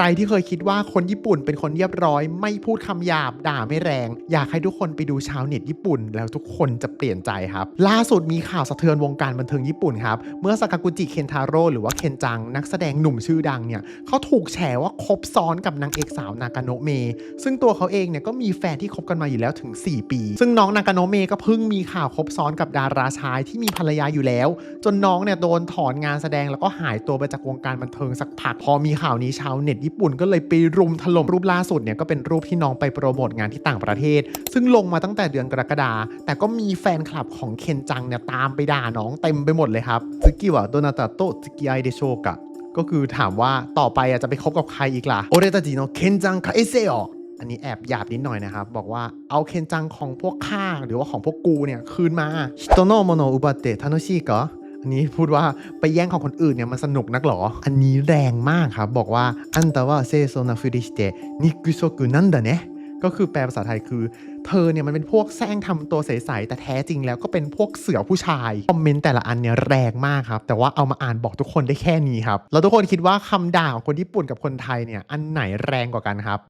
รที่เคยคิดว่าคนญี่ปุ่นเป็นคนเรียบร้อย ไม่พูดคำหยาบด่าไม่แรง อยากให้ทุกคนไปดูชาวเน็ตญี่ปุ่น แล้วทุกคนจะเปลี่ยนใจครับ ล่าสุดมีข่าวสะเทือนวงการบันเทิงญี่ปุ่นครับ เมื่อสากากุจิเคนทาโร่หรือว่าเคนจัง นักแสดงหนุ่มชื่อดังเนี่ยเขาถูกแฉว่าคบซ้อนกับนางเอกสาวนากาโนะเม ซึ่งตัวเขาเองเนี่ยก็มีแฟนที่คบกันมาอยู่แล้วถึง 4 ปี ซึ่งน้องนากาโนะเมก็เพิ่งมีข่าวคบซ้อนกับดาราชายที่มีภรรยาอยู่แล้ว จนน้องเนี่ยโดนถอนงานแสดงแล้วก็หายตัวไปจากวงการบันเทิงสักพักพอมีข่าวนี้ชาวเน็ตญี่ปุ่นก็เลยไปรุมถล่มรูปล่าสุดเนี่ยก็เป็นรูปที่น้องไปโปรโมทงานที่ต่างประเทศ ซึ่งลงมาตั้งแต่เดือนกรกฎาแต่ก็มีแฟนคลับของเคนจังเนี่ยตามไปด่าน้องเต็มไปหมดเลยครับซึกิวะโดนาตาโตซึกิไอเดโชกะก็คือถามว่าต่อไปอะจะไปคบกับใครอีกล่ะโอเรตาจิโนเคนจังคาเอเซโออันนี้แอบหยาบนิดหน่อยนะครับ บอกว่าเอาเคนจังของพวกข้าหรือว่าของพวกกูเนี่ยคืนมาฮิโตโนโมโนอุบาเตะทานุชิกะ อันนี้พูดว่าไปแย่งของคนอื่นเนี่ยมันสนุกนักหรอ อันนี้แรงมากครับ บอกว่าอันตาวะเซโซนาฟิริสเตนิกุโชกุนันเดเนะก็คือแปลภาษาไทยคือ เธอเนี่ยมันเป็นพวกแซงทำตัวใสๆแต่แท้จริงแล้วก็เป็นพวกเสือผู้ชาย คอมเมนต์แต่ละอันเนี่ยแรงมากครับ แต่ว่าเอามาอ่านบอกทุกคนได้แค่นี้ครับ แล้วทุกคนคิดว่าคำด่าของคนญี่ปุ่นกับคนไทยเนี่ยอันไหนแรงกว่ากันครับ